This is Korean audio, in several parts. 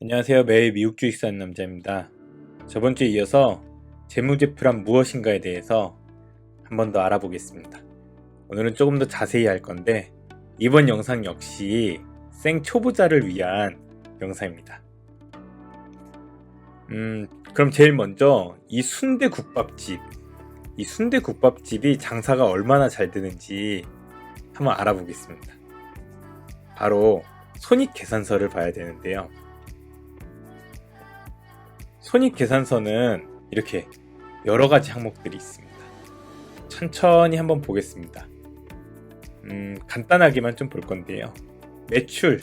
안녕하세요. 매일 미국 주식 사는 남자입니다. 저번 주에 이어서 재무제표란 무엇인가에 대해서 한 번 더 알아보겠습니다. 오늘은 조금 더 자세히 할 건데 이번 영상 역시 생 초보자를 위한 영상입니다. 음, 그럼 제일 먼저 이 순대 국밥집, 이 순대 국밥집이 장사가 얼마나 잘 되는지 한번 알아보겠습니다. 바로 손익 계산서를 봐야 되는데요. 손익계산서는 이렇게 여러 가지 항목들이 있습니다. 천천히 한번 보겠습니다. 음, 간단하게만 좀 볼 건데요. 매출.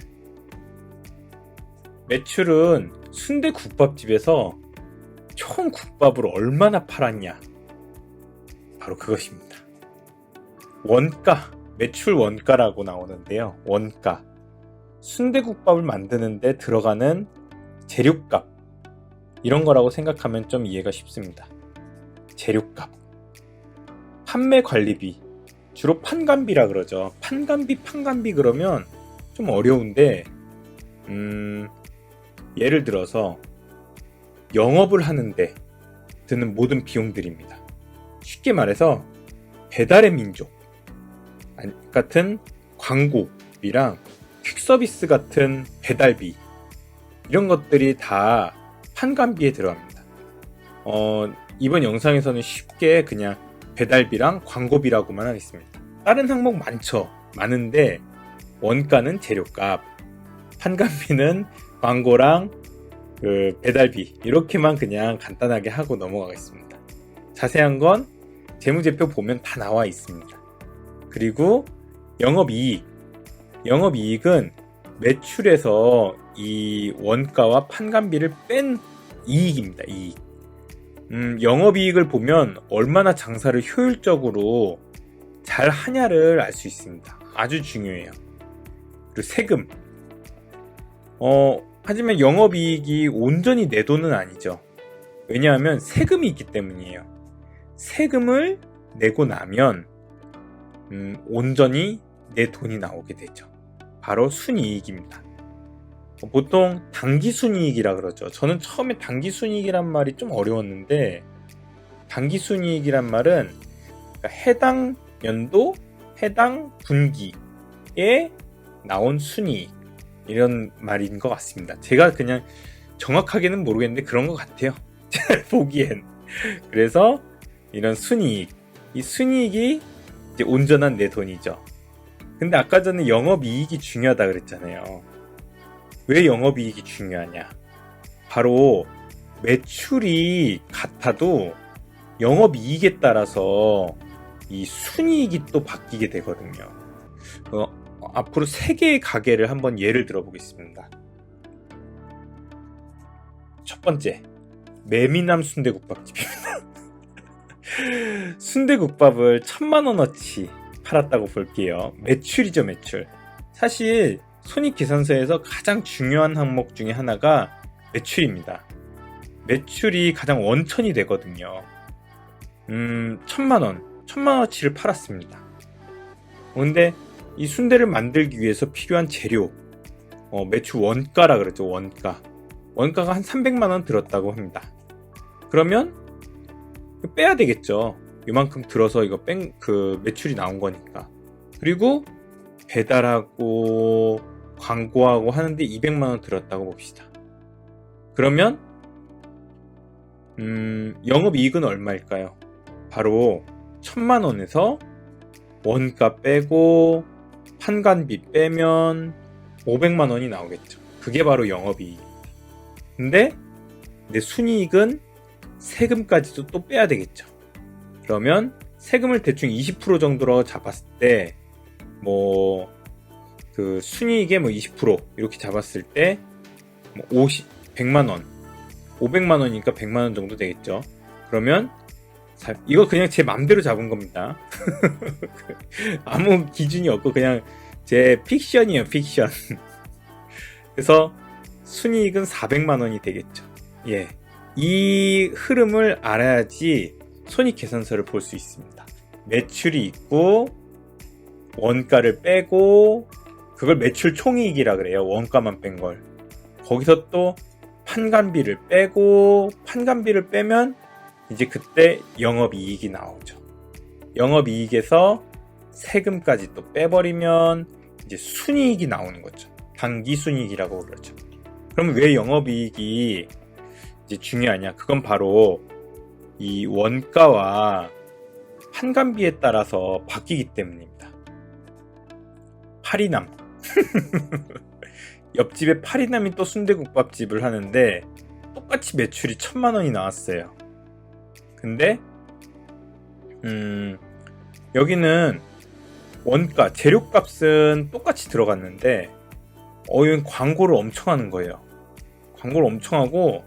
매출은 순대 국밥집에서 총 국밥을 얼마나 팔았냐. 바로 그것입니다. 원가, 매출 원가라고 나오는데요. 원가. 순대국밥을 만드는데 들어가는 재료값. 이런 거라고 생각하면 좀 이해가 쉽습니다. 재료값. 판매 관리비. 주로 판관비라 그러죠. 판관비, 판관비 그러면 좀 어려운데, 음, 예를 들어서 영업을 하는데 드는 모든 비용들입니다. 쉽게 말해서 배달의 민족 같은 광고비랑 퀵서비스 같은 배달비 이런 것들이 다 판관비에 들어갑니다. 어, 이번 영상에서는 쉽게 그냥 배달비랑 광고비라고만 하겠습니다. 다른 항목 많죠. 많은데 원가는 재료값, 판관비는 광고랑 그 배달비 이렇게만 그냥 간단하게 하고 넘어가겠습니다. 자세한 건 재무제표 보면 다 나와 있습니다. 그리고 영업이익, 영업이익은 매출에서 이 원가와 판관비를 뺀 이익입니다. 이익. 음, 영업이익을 보면 얼마나 장사를 효율적으로 잘 하냐를 알 수 있습니다. 아주 중요해요. 그리고 세금. 어, 하지만 영업이익이 온전히 내 돈은 아니죠. 왜냐하면 세금이 있기 때문이에요. 세금을 내고 나면 음, 온전히 내 돈이 나오게 되죠. 바로 순이익입니다. 보통 단기 순이익이라 그러죠. 저는 처음에 단기 순이익이란 말이 좀 어려웠는데 단기 순이익이란 말은 그러니까 해당 연도, 해당 분기에 나온 순이익 이런 말인 것 같습니다. 제가 그냥 정확하게는 모르겠는데 그런 것 같아요. 보기엔. 그래서 이런 순이익, 이 순이익이 온전한 내 돈이죠. 근데 아까 전에 영업이익이 중요하다 그랬잖아요. 왜 영업이익이 중요하냐? 바로 매출이 같아도 영업이익에 따라서 이 순이익이 또 바뀌게 되거든요. 어, 앞으로 세 개의 가게를 한번 예를 들어 보겠습니다. 첫 번째, 매미남 순대국밥집입니다. 순대국밥을 천만 원어치 팔았다고 볼게요. 매출이죠, 매출. 사실 손익계산서에서 가장 중요한 항목 중에 하나가 매출입니다. 매출이 가장 원천이 되거든요. 음, 천만 원, 천만 원어치를 팔았습니다. 근데 이 순대를 만들기 위해서 필요한 재료, 어, 매출 원가라 그러죠, 원가. 원가가 한 300만 원 들었다고 합니다. 그러면 빼야 되겠죠. 이만큼 들어서 이거 뺀 그 매출이 나온 거니까. 그리고 배달하고 광고하고 하는데 200만 원 들었다고 봅시다. 그러면 음, 영업이익은 얼마일까요? 바로 1000만 원에서 원가 빼고 판관비 빼면 500만 원이 나오겠죠. 그게 바로 영업이익입니다. 근데 내 순이익은 세금까지도 또 빼야 되겠죠. 그러면 세금을 대충 20% 정도로 잡았을 때, 뭐, 그 순이익의 뭐20% 이렇게 잡았을 때, 뭐 50, 100만 원, 500만 원이니까 100만 원 정도 되겠죠. 그러면 이거 그냥 제 맘대로 잡은 겁니다. 아무 기준이 없고 그냥 제 픽션이에요, 픽션. 그래서 순이익은 400만 원이 되겠죠. 예. 이 흐름을 알아야지 손익계산서를 볼 수 있습니다. 매출이 있고 원가를 빼고 그걸 매출 총이익이라 그래요. 원가만 뺀 걸. 거기서 또 판관비를 빼고 판관비를 빼면 이제 그때 영업이익이 나오죠. 영업이익에서 세금까지 또 빼버리면 이제 순이익이 나오는 거죠. 단기 순이익이라고 그러죠. 그럼 왜 영업이익이 이제 중요하냐? 그건 바로 이 원가와 판관비에 따라서 바뀌기 때문입니다. 파리남. 옆집에 파리남이 또 순대국밥집을 하는데 똑같이 매출이 천만 원이 나왔어요. 근데 음 여기는 원가 재료값은 똑같이 들어갔는데 어 이건 광고를 엄청 하는 거예요. 광고를 엄청 하고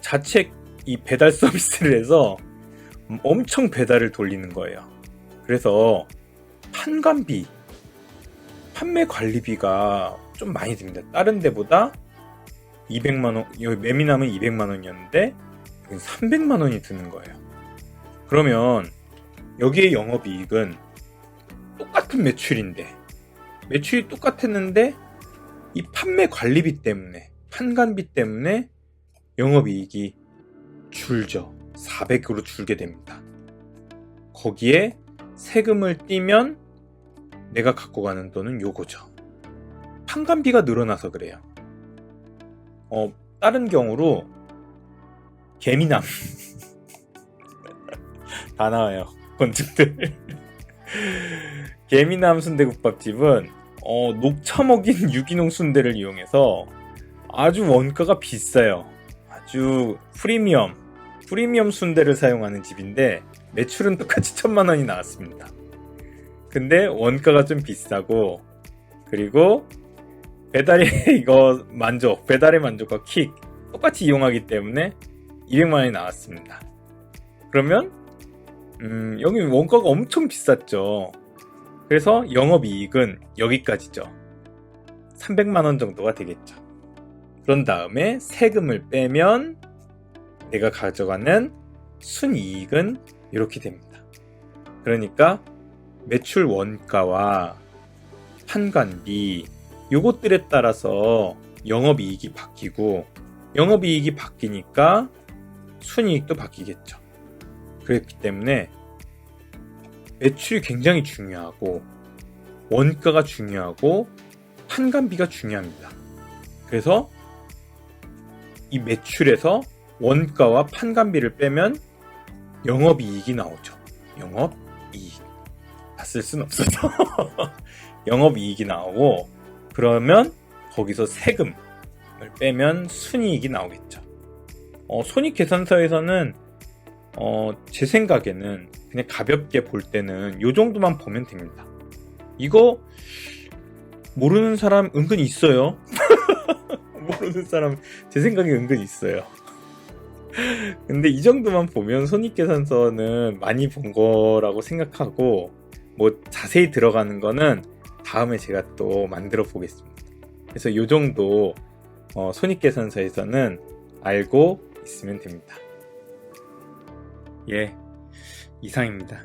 자체 이 배달 서비스를 해서 엄청 배달을 돌리는 거예요. 그래서 판관비, 판매 관리비가 좀 많이 듭니다. 다른 데보다 200만 원, 여기 매미남은 200만 원이었는데 여긴 300만 원이 드는 거예요. 그러면 여기에 영업이익은 똑같은 매출인데 매출이 똑같았는데 이 판매 관리비 때문에 판관비 때문에 영업이익이 줄죠. 400으로 줄게 됩니다. 거기에 세금을 떼면 내가 갖고 가는 돈은 요거죠. 판관비가 늘어나서 그래요. 어, 다른 경우로 개미남 다 나와요. 건축들 개미남 순대국밥집은 어, 녹차 먹인 유기농 순대를 이용해서 아주 원가가 비싸요. 아주 프리미엄, 프리미엄 순대를 사용하는 집인데 매출은 똑같이 천만 원이 나왔습니다. 근데 원가가 좀 비싸고 그리고 배달의 이거 만족, 배달의 만족과 킥 똑같이 이용하기 때문에 200만 원이 나왔습니다. 그러면 음, 여기 원가가 엄청 비쌌죠. 그래서 영업이익은 여기까지죠. 300만 원 정도가 되겠죠. 그런 다음에 세금을 빼면 내가 가져가는 순이익은 이렇게 됩니다. 그러니까 매출 원가와 판관비 요것들에 따라서 영업이익이 바뀌고 영업이익이 바뀌니까 순이익도 바뀌겠죠. 그렇기 때문에 매출이 굉장히 중요하고 원가가 중요하고 판관비가 중요합니다. 그래서 이 매출에서 원가와 판관비를 빼면 영업이익이 나오죠. 영업이익. 다쓸순 없어서. 영업이익이 나오고, 그러면 거기서 세금을 빼면 순이익이 나오겠죠. 어, 손익계산서에서는 어, 제 생각에는 그냥 가볍게 볼 때는 요 정도만 보면 됩니다. 이거 모르는 사람 은근 있어요. 모르는 사람 제 생각에 은근 있어요. 근데 이 정도만 보면 손익계산서는 많이 본 거라고 생각하고 뭐 자세히 들어가는 거는 다음에 제가 또 만들어 보겠습니다. 그래서 이 정도 어, 손익계산서에서는 알고 있으면 됩니다. 예, 이상입니다.